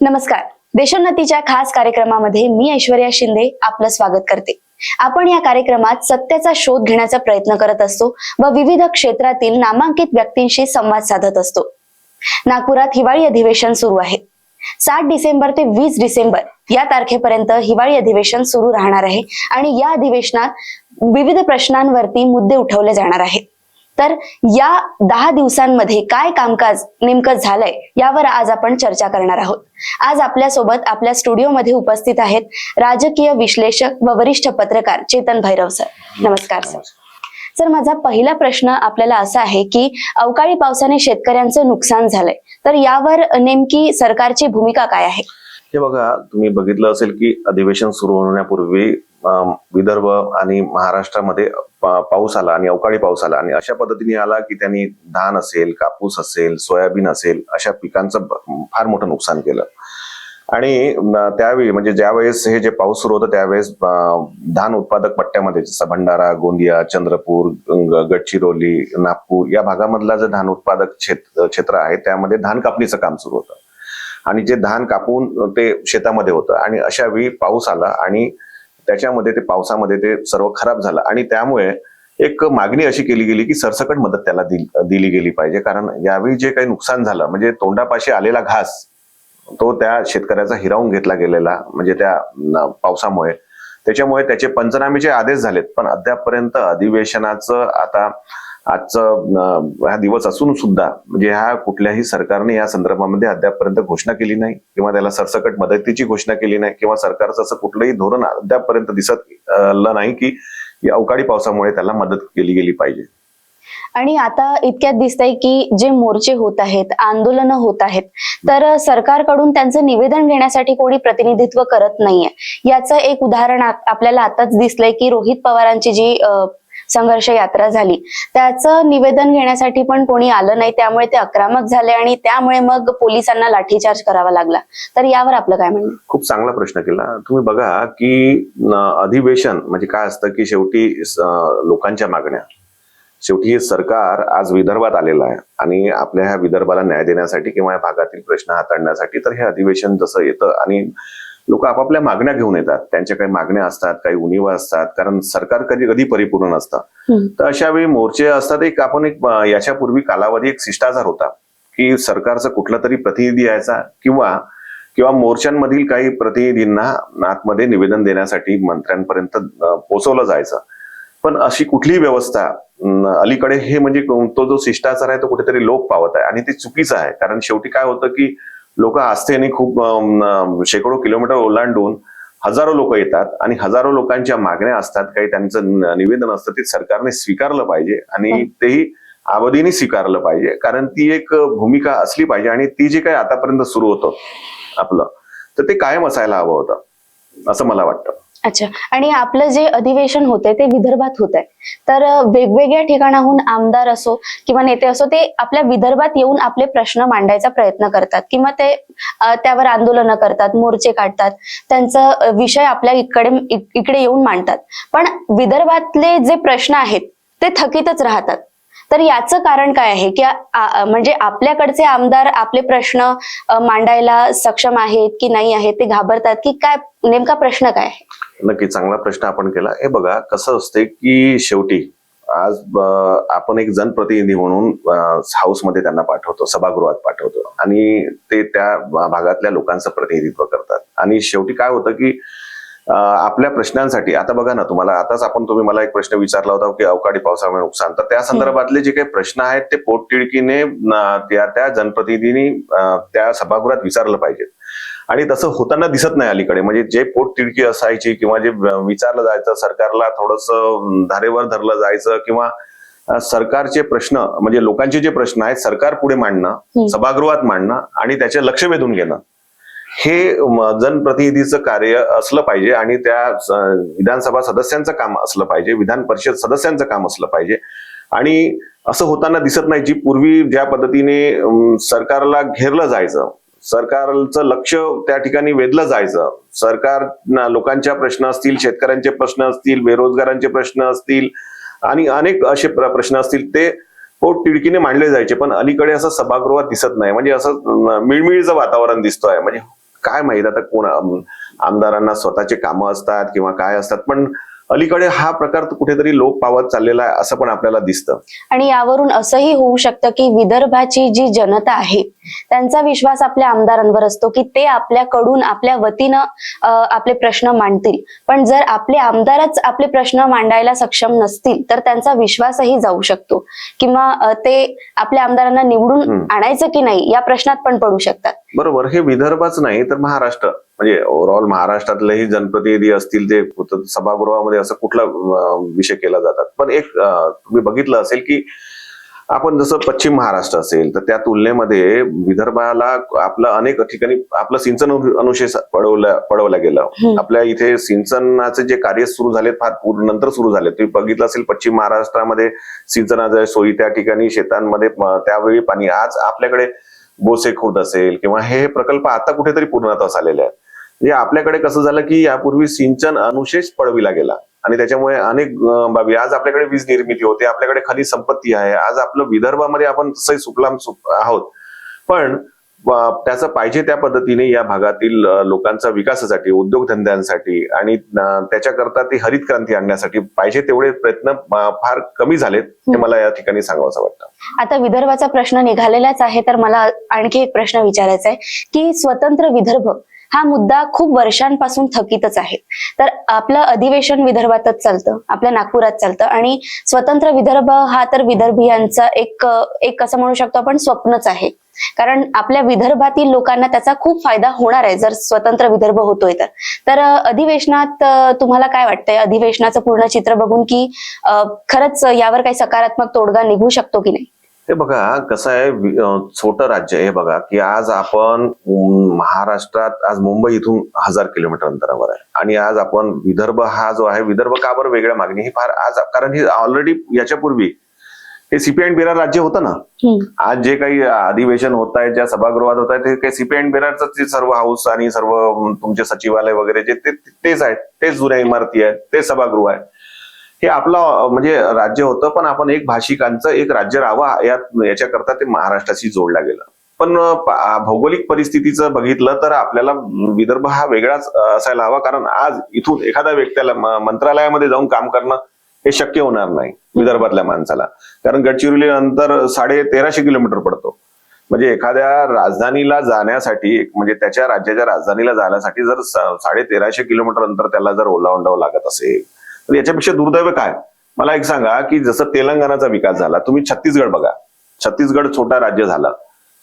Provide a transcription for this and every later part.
नमस्कार. देशोन्नतीच्या खास कार्यक्रमामध्ये मी ऐश्वर्या शिंदे आपलं स्वागत करते. आपण या कार्यक्रमात सत्याचा शोध घेण्याचा प्रयत्न करत असतो व विविध क्षेत्रातील नामांकित व्यक्तींशी संवाद साधत असतो. नागपुरात हिवाळी अधिवेशन सुरू आहे. सात डिसेंबर ते वीस डिसेंबर या तारखेपर्यंत हिवाळी अधिवेशन सुरू राहणार आहे आणि या अधिवेशनात विविध प्रश्नांवरती मुद्दे उठवले जाणार आहेत. तर या दहा दिवसांमध्ये काय कामकाज नेमकं झालंय यावर आज आपण चर्चा करणार आहोत. आज आपल्यासोबत आपल्या स्टुडिओमध्ये उपस्थित आहेत राजकीय विश्लेषक व वरिष्ठ पत्रकार चेतन भैरव सर. नमस्कार सर. सर माझा पहिला प्रश्न आपल्याला असा आहे की अवकाळी पावसाने शेतकऱ्यांचं नुकसान झालंय. तर यावर नेमकी सरकारची भूमिका काय आहे? हे बघा तुम्ही बघितलं असेल की अधिवेशन सुरू होण्यापूर्वी विदर्भ आणि महाराष्ट्रामध्ये पाऊस आला आणि अवकाळी पाऊस आला आणि अशा पद्धतीने आला की त्यांनी धान असेल कापूस असेल सोयाबीन असेल अशा पिकांचं फार मोठं नुकसान केलं. आणि त्यावेळी म्हणजे ज्यावेळेस हे जे पाऊस सुरू होतं त्यावेळेस धान उत्पादक पट्ट्यामध्ये जसं भंडारा गोंदिया चंद्रपूर गडचिरोली नागपूर या भागामधला जे धान उत्पादक क्षेत्र क्षेत्र आहे त्यामध्ये धान कापणीचं काम सुरू होतं. आणि जे धान कापून ते शेतामध्ये होतं आणि अशा वेळी पाऊस आला आणि त्याच्यामध्ये ते पावसामध्ये ते सर्व खराब झालं. आणि त्यामुळे एक मागणी अशी केली गेली की सरसकट मदत त्याला दिली गेली पाहिजे. कारण यावेळी जे काही नुकसान झालं म्हणजे तोंडापाशी आलेला घास तो त्या शेतकऱ्याचा हिरावून घेतला गेलेला म्हणजे त्या पावसामुळे. त्याच्यामुळे त्याचे पंचनामेचे आदेश झालेत. पण अद्यापपर्यंत अधिवेशनाचं आता आजचं हा दिवस असून सुद्धा म्हणजे ह्या कुठल्याही सरकारने या संदर्भामध्ये अद्यापपर्यंत घोषणा केली नाही किंवा त्याला सरसकट मदतीची घोषणा केली नाही किंवा सरकारचं असं कुठलंही धोरण अद्यापपर्यंत दिसत नाही की या अवकाळी पावसामुळे त्याला मदत केली गेली पाहिजे. आणि आता इतक्यात दिसतंय की जे मोर्चे होत आहेत आंदोलनं होत आहेत तर सरकारकडून त्यांचं निवेदन घेण्यासाठी कोणी प्रतिनिधित्व करत नाहीये. याचं एक उदाहरण आपल्याला आताच दिसलंय की रोहित पवारांची जी संघर्ष यात्रा झाली. त्याचं निवेदन घेण्यासाठी पण कोणी आलं नाही. त्यामुळे ते आक्रमक झाले आणि त्यामुळे मग पोलिसांना लाठीचार्ज करावा लागला. तर यावर आपलं काय म्हणणं? खूप चांगला प्रश्न केला. तुम्ही बघा की अधिवेशन म्हणजे काय असतं की शेवटी लोकांच्या मागण्या. शेवटी हे सरकार आज विदर्भात आलेलं आहे आणि आपल्या ह्या विदर्भाला न्याय देण्यासाठी किंवा या भागातील प्रश्न हाताळण्यासाठी तर हे अधिवेशन जसं येतं आणि लोक आपापल्या मागण्या घेऊन येतात. त्यांच्या काही मागण्या असतात काही उणीवा असतात. कारण सरकार कधी कधी परिपूर्ण नसतं. तर अशा वेळी मोर्चे असतात. एक आपण एक याच्यापूर्वी कालावधी एक शिष्टाचार होता की सरकारचा कुठला तरी प्रतिनिधी यायचा किंवा किंवा मोर्चांमधील काही प्रतिनिधींना आतमध्ये निवेदन देण्यासाठी मंत्र्यांपर्यंत पोहोचवलं जायचं. पण अशी कुठलीही व्यवस्था अलीकडे हे म्हणजे तो जो शिष्टाचार आहे तो कुठेतरी लोप पावत आहे आणि ते चुकीचं आहे. कारण शेवटी काय होतं की लोक आस्थेने खूप शेकडो किलोमीटर ओलांडून हजारो लोक येतात आणि हजारो लोकांच्या मागण्या असतात. काही त्यांचं निवेदन असतं ते सरकारने स्वीकारलं पाहिजे आणि तेही आवधीने स्वीकारलं पाहिजे. कारण ती एक भूमिका असली पाहिजे आणि ती जी काही आतापर्यंत सुरू होतं आपलं तर ते कायम असायला हवं होतं असं मला वाटतं. अच्छा. आणि आपलं जे अधिवेशन होतंय ते विदर्भात होत आहे तर वेगवेगळ्या ठिकाणाहून आमदार असो किंवा नेते असो ते आपल्या विदर्भात येऊन आपले प्रश्न मांडायचा प्रयत्न करतात. किंवा ते त्यावर आंदोलनं करतात मोर्चे काढतात. त्यांचा विषय आपल्या इकडे इकडे येऊन मांडतात. पण विदर्भातले जे प्रश्न आहेत ते थकीतच राहतात. तर याचं कारण काय आहे? की म्हणजे आपल्याकडचे आमदार आपले प्रश्न मांडायला सक्षम आहेत की नाही आहेत ते घाबरतात की काय नेमका प्रश्न काय आहे? नक्की चांगला प्रश्न आपण केला. हे बघा कसं असते की शेवटी आज आपण एक जनप्रतिनिधी म्हणून हाऊसमध्ये त्यांना पाठवतो सभागृहात पाठवतो. आणि ते त्या भागातल्या लोकांचं प्रतिनिधित्व करतात. आणि शेवटी काय होतं की आपल्या प्रश्नांसाठी आता बघा ना तुम्हाला आताच आपण तुम्ही मला एक प्रश्न विचारला होता की अवकाळी पावसामुळे नुकसान. तर त्या संदर्भातले जे काही प्रश्न आहेत ते पोटतिडकीने त्या त्या जनप्रतिनिधींनी त्या सभागृहात विचारलं पाहिजेत. आणि तसं होताना दिसत नाही अलीकडे म्हणजे जे पोट तिडकी असायची किंवा जे विचारलं जायचं सरकारला थोडस धारेवर धरलं जायचं किंवा सरकारचे प्रश्न म्हणजे लोकांचे जे प्रश्न आहेत सरकार पुढे मांडणं. सभागृहात मांडणं आणि त्याचे लक्ष वेधून घेणं हे जनप्रतिनिधीचं कार्य असलं पाहिजे आणि त्या विधानसभा सदस्यांचं काम असलं पाहिजे विधान परिषद सदस्यांचं काम असलं पाहिजे आणि असं होताना दिसत नाही जी पूर्वी ज्या पद्धतीने सरकारला घेरलं जायचं सरकारचं लक्ष त्या ठिकाणी वेधलं जायचं. सरकार लोकांच्या प्रश्न असतील शेतकऱ्यांचे प्रश्न असतील बेरोजगारांचे प्रश्न असतील आणि अनेक असे प्र- प्रश्न असतील ते पोट तिडकीने मांडले जायचे. पण अलीकडे असं सभागृहात दिसत नाही. म्हणजे असं मिळमिळचं मिळमिळीचं वातावरण दिसतोय. म्हणजे काय माहीत आता कोण आमदारांना स्वतःचे कामं असतात किंवा काय असतात. पण अलीकडे हा प्रकार कुठेतरी लोप पावत चाललेला आहे असं पण आपल्याला दिसतं. आणि यावरून असंही होऊ शकतं की विदर्भाची जी जनता आहे त्यांचा विश्वास आपल्या आमदारांवर असतो की ते आपल्याकडून आपल्या वतीनं आपले प्रश्न मांडतील. पण जर आपले आमदारच आपले प्रश्न मांडायला सक्षम नसतील तर त्यांचा विश्वासही जाऊ शकतो. किंवा ते आपल्या आमदारांना निवडून. आणायचं की नाही या प्रश्नात पण पडू शकतात. बरोबर. हे विदर्भच नाही तर महाराष्ट्र. म्हणजे ओव्हरऑल महाराष्ट्रातलेही जनप्रतिनिधी असतील जे कुठं सभागृहामध्ये असं कुठला विषय केला जातात. पण एक तुम्ही बघितलं असेल की आपण जसं पश्चिम महाराष्ट्र असेल तर त्या तुलनेमध्ये विदर्भाला आपलं अनेक ठिकाणी आपलं सिंचन अनु- अनुशेष पडवलं पडवलं गेलं. आपल्या इथे सिंचनाचे जे कार्य सुरू झाले फार पूर्व नंतर सुरू झाले तुम्ही बघितलं असेल पश्चिम महाराष्ट्रामध्ये सिंचनाच्या सोयी त्या ठिकाणी शेतांमध्ये त्यावेळी पाणी आज आपल्याकडे बोसे खुर्द असेल किंवा हे प्रकल्प आता कुठेतरी पूर्णत्वास आलेले आहेत. म्हणजे आपल्याकडे कसं झालं की यापूर्वी सिंचन अनुशेष पडविला गेला. आणि त्याच्यामुळे अनेक बाबी. आज आपल्याकडे वीज निर्मिती होते आपल्याकडे खनिज संपत्ती आहे. आज आपलं विदर्भामध्ये आपण तसंही सुफलाम सुफ आहोत. पण त्याचं पाहिजे त्या पद्धतीने या भागातील लोकांचा विकासासाठी उद्योगधंद्यांसाठी आणि त्याच्याकरता ती हरित क्रांती आणण्यासाठी पाहिजे तेवढे प्रयत्न फार कमी झालेत हे मला या ठिकाणी सांगावं वाटतं. आता विदर्भाचा प्रश्न निघालेलाच आहे तर मला आणखी एक प्रश्न विचारायचा आहे की स्वतंत्र विदर्भ हा मुद्दा खूप वर्षांपासून थकीतच आहे. तर आपलं अधिवेशन विदर्भातच चालतं आपल्या नागपुरात चालतं आणि स्वतंत्र विदर्भ हा तर विदर्भीयांचा एक एक असं म्हणू शकतो आपण स्वप्नच आहे. कारण आपल्या विदर्भातील लोकांना त्याचा खूप फायदा होणार आहे जर स्वतंत्र विदर्भ होतोय तर. तर अधिवेशनात तुम्हाला काय वाटतंय? अधिवेशनाचं पूर्ण चित्र बघून की खरंच यावर काही सकारात्मक तोडगा निघू शकतो की नाही? हे बघा कसं आहे छोटं राज्य आहे हे बघा की आज आपण महाराष्ट्रात आज मुंबई इथून हजार किलोमीटर अंतरावर आहे. आणि आज आपण विदर्भ हा जो आहे विदर्भ का बरं वेगळ्या मागणी? ही फार आज कारण ही ऑलरेडी याच्यापूर्वी हे सीपीआय बिरार राज्य होतं ना. आज जे काही अधिवेशन होत आहे ज्या सभागृहात होत आहे ते काही बिरारच ते सर्व हाऊस आणि सर्व तुमचे सचिवालय वगैरे जे तेच आहेत तेच जुन्या इमारती आहेत ते सभागृह आहे. हे आपलं म्हणजे राज्य होतं पण आपण एक भाषिकांचं एक राज्य राहावं यात याच्याकरता ते महाराष्ट्राशी जोडला गेलं. पण भौगोलिक परिस्थितीचं बघितलं तर आपल्याला विदर्भ हा वेगळाच असायला हवा कारण आज इथून एखाद्या व्यक्तीला मंत्रालयामध्ये जाऊन काम करणं हे शक्य होणार नाही विदर्भातल्या माणसाला. कारण गडचिरोली नंतर साडे तेराशे किलोमीटर पडतो. म्हणजे एखाद्या राजधानीला जाण्यासाठी म्हणजे त्याच्या राज्याच्या राजधानीला जाण्यासाठी जर साडे तेराशे किलोमीटर अंतर त्याला जर ओलांडावं लागत असेल तर याच्यापेक्षा दुर्दैव काय? मला एक सांगा की जसं तेलंगणाचा विकास झाला तुम्ही छत्तीसगड बघा. छत्तीसगड छोटा राज्य झाला.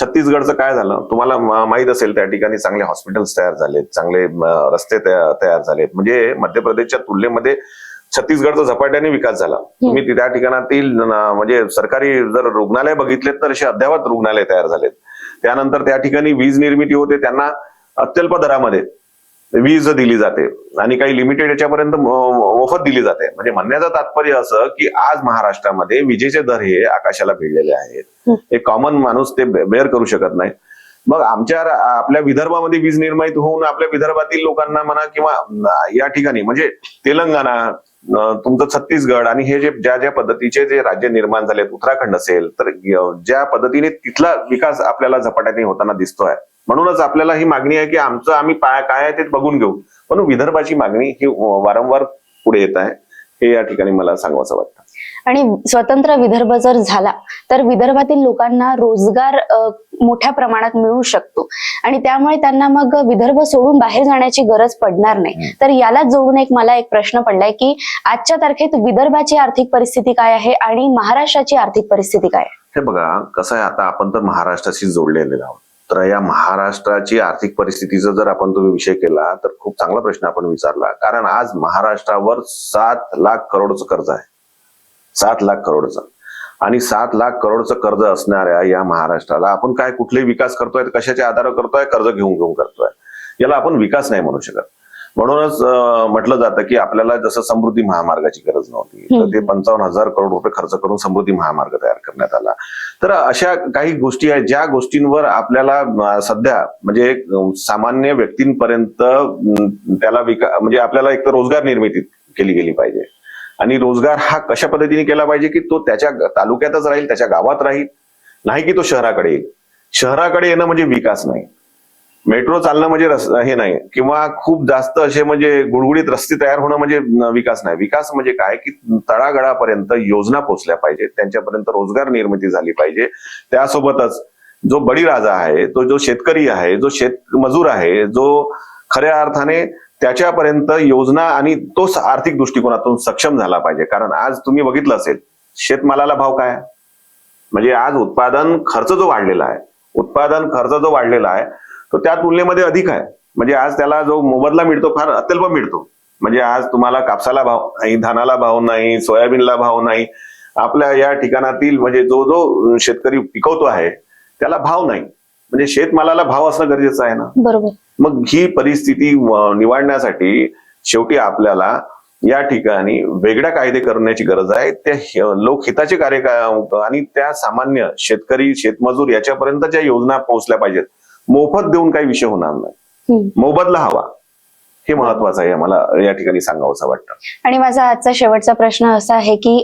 छत्तीसगडचं काय झालं? तुम्हाला माहीत असेल त्या ठिकाणी चांगले हॉस्पिटल्स तयार झालेत चांगले रस्ते तया- तयार झालेत. म्हणजे मध्य प्रदेशच्या तुलनेमध्ये छत्तीसगडचा झपाट्याने विकास झाला. तुम्ही त्या ठिकाणातील म्हणजे सरकारी जर रुग्णालय बघितलेत तर असे अद्यावत रुग्णालय तयार झालेत. त्यानंतर त्या ठिकाणी वीज निर्मिती होते त्यांना अत्यल्प दरामध्ये. वीज दिली जाते आणि काही लिमिटेड याच्यापर्यंत मोफत दिली जाते. म्हणजे म्हणण्याचं तात्पर्य असं की आज महाराष्ट्रामध्ये विजेचे दर हे आकाशाला भिडलेले आहेत. एक कॉमन माणूस ते बेअर करू शकत नाही मग आमच्या आपल्या विदर्भामध्ये वीज निर्मिती होऊन आपल्या विदर्भातील लोकांना म्हणा किंवा या ठिकाणी म्हणजे तेलंगणा तुमचं छत्तीसगड आणि हे जे ज्या ज्या पद्धतीचे जे राज्य निर्माण झालेत उत्तराखंड असेल तर ज्या पद्धतीने तिथला विकास आपल्याला झपाट्याने होताना दिसतोय म्हणूनच आपल्याला ही मागणी आहे की आमचं आम्ही काय आहे ते बघून घेऊ. पण विदर्भाची मागणी ही वारंवार पुढे येत आहे. हे या ठिकाणी मला सांगावं वाटतं. आणि स्वतंत्र विदर्भ जर झाला तर विदर्भातील लोकांना रोजगार मोठ्या प्रमाणात मिळू शकतो. आणि त्यामुळे त्यांना मग विदर्भ सोडून बाहेर जाण्याची गरज पडणार नाही. तर यालाच जोडून एक मला एक प्रश्न पडलाय की आजच्या तारखेत विदर्भाची आर्थिक परिस्थिती काय आहे आणि महाराष्ट्राची आर्थिक परिस्थिती काय आहे? हे बघा कसं आहे आता आपण तर महाराष्ट्राशी जोडलेले आहोत. तर या महाराष्ट्राची आर्थिक परिस्थितीचा जर आपण तुम्ही विषय केला तर खूप चांगला प्रश्न आपण विचारला. कारण आज महाराष्ट्रावर सात लाख करोडचं कर्ज आहे. सात लाख करोडचं. आणि सात लाख करोडचं कर्ज असणाऱ्या या महाराष्ट्राला आपण काय कुठले विकास करतोय कशाच्या आधारावर करतोय कर्ज घेऊन घेऊन करतोय? याला आपण विकास नाही म्हणू शकत. म्हणूनच म्हटलं जातं की आपल्याला जसं समृद्धी महामार्गाची गरज नव्हती तर ते पंचावन्न हजार करोड रुपये खर्च करून समृद्धी महामार्ग तयार करण्यात आला. तर अशा काही गोष्टी आहेत ज्या गोष्टींवर आपल्याला सध्या म्हणजे सामान्य व्यक्तींपर्यंत त्याला विका म्हणजे आपल्याला एक तर रोजगार निर्मिती केली गेली पाहिजे. आणि रोजगार हा कशा पद्धतीने केला पाहिजे की तो त्याच्या तालुक्यातच राहील त्याच्या गावात राहील. नाही की तो शहराकडे येईल. शहराकडे येणं म्हणजे विकास नाही. मेट्रो चालणं म्हणजे हे नाही. किंवा खूप जास्त असे म्हणजे गुडगुडीत रस्ते तयार होणं म्हणजे विकास नाही. विकास म्हणजे काय? की तळागळापर्यंत योजना पोहोचल्या पाहिजे त्यांच्यापर्यंत रोजगार निर्मिती झाली पाहिजे. त्यासोबतच जो बळीराजा आहे तो जो शेतकरी आहे जो शेत मजूर आहे जो खऱ्या अर्थाने त्याच्यापर्यंत योजना आणि तो आर्थिक दृष्टिकोनातून सक्षम झाला पाहिजे. कारण आज तुम्ही बघितलं असेल शेतमालाला भाव काय? म्हणजे आज उत्पादन खर्च जो वाढलेला आहे उत्पादन खर्च जो वाढलेला आहे तो त्या तुलनेमध्ये अधिक आहे. म्हणजे आज त्याला जो मोबदला मिळतो फार अत्यल्प मिळतो. म्हणजे आज तुम्हाला कापसाला भाव नाही धानाला भाव नाही सोयाबीनला भाव नाही. आपल्या या ठिकाणातील म्हणजे जो जो शेतकरी पिकवतो आहे त्याला भाव नाही. म्हणजे शेतमालाला भाव असणं गरजेचं आहे ना? बरोबर. मग ही परिस्थिती निवाडण्यासाठी शेवटी आपल्याला या ठिकाणी वेगळ्या कायदे करण्याची गरज आहे. त्या लोकहिताचे कार्य आणि त्या सामान्य शेतकरी शेतमजूर याच्यापर्यंत ज्या योजना पोहोचल्या पाहिजेत. मोफत देऊन काही विषय होणार नाही. मोबदला हवा. हे महत्वाचं आहे मला या ठिकाणी सांगावंसं वाटतं. आणि माझा आजचा शेवटचा प्रश्न असा आहे की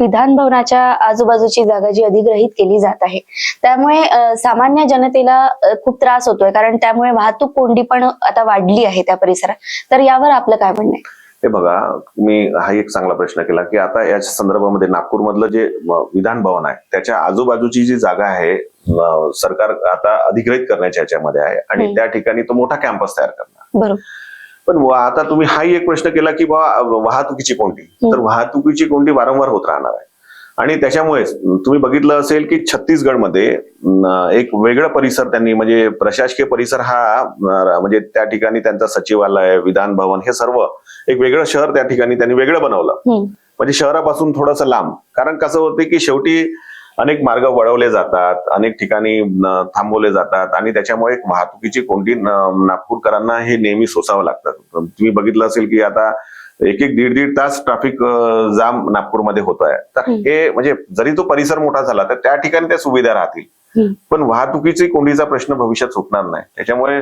विधान भवनाच्या आजूबाजूची जागा जी अधिग्रहित केली जात आहे त्यामुळे सामान्य जनतेला खूप त्रास होतोय. कारण त्यामुळे वाहतूक कोंडी पण आता वाढली आहे त्या परिसरात. तर यावर आपलं काय म्हणणं आहे? हे बघा मी हा एक चांगला प्रश्न केला की आता या संदर्भामध्ये नागपूरमधलं जे विधान भवन आहे त्याच्या आजूबाजूची जी जागा आहे सरकार आता अधिग्रहित करण्याच्या याच्यामध्ये आहे आणि. त्या ठिकाणी तो मोठा कॅम्पस तयार करणार. पण आता तुम्ही हाही एक प्रश्न केला की बा वाहतुकीची कोंडी. तर वाहतुकीची कोंडी वारंवार होत राहणार आहे. आणि त्याच्यामुळेच तुम्ही बघितलं असेल की छत्तीसगडमध्ये एक वेगळं परिसर त्यांनी म्हणजे प्रशासकीय परिसर हा म्हणजे त्या ठिकाणी त्यांचं सचिवालय विधान भवन हे सर्व एक वेगळं शहर त्या ठिकाणी त्यांनी वेगळं बनवलं. म्हणजे शहरापासून थोडंसं लांब. कारण कसं होते की शेवटी अनेक मार्ग वळवले जातात अनेक ठिकाणी थांबवले जातात आणि त्याच्यामुळे वाहतुकीची कोंडी न- नागपूरकरांना हे नेहमी सोसावं लागतं तुम्ही बघितलं असेल की आता एक एक दीड दीड तास ट्रॅफिक जाम नागपूरमध्ये होत आहे तर. हे म्हणजे जरी तो परिसर मोठा झाला तर त्या ठिकाणी त्या सुविधा राहतील. पण वाहतुकीची कोंडीचा प्रश्न भविष्यात सुटणार नाही त्याच्यामुळे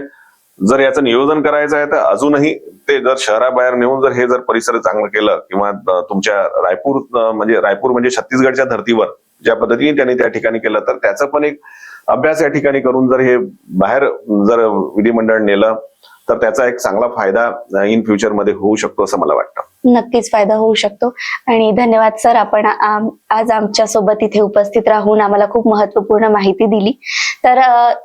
जर याचं नियोजन करायचं आहे तर अजूनही ते जर शहराबाहेर नेऊन जर हे जर परिसर चांगलं केलं किंवा तुमच्या रायपूर म्हणजे रायपूर म्हणजे छत्तीसगडच्या धर्तीवर ज्या पद्धतीने त्यांनी त्या ठिकाणी केलं तर त्याचा पण एक अभ्यास या ठिकाणी करून जर हे बाहेर जर विधिमंडळ नेलं तर त्याचा एक चांगला फायदा इन फ्युचरमध्ये होऊ शकतो असं मला वाटतं. नक्कीच फायदा होऊ शकतो. आणि धन्यवाद सर आपण आज आमच्यासोबत इथे उपस्थित राहून आम्हाला खूप महत्त्वपूर्ण माहिती दिली. तर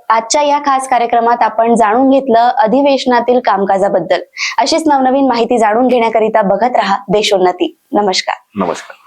आजच्या या खास कार्यक्रमात आपण जाणून घेतलं अधिवेशनातील कामकाजाबद्दल. अशीच नवनवीन माहिती जाणून घेण्याकरिता बघत राहा देशोन्नती. नमस्कार. नमस्कार.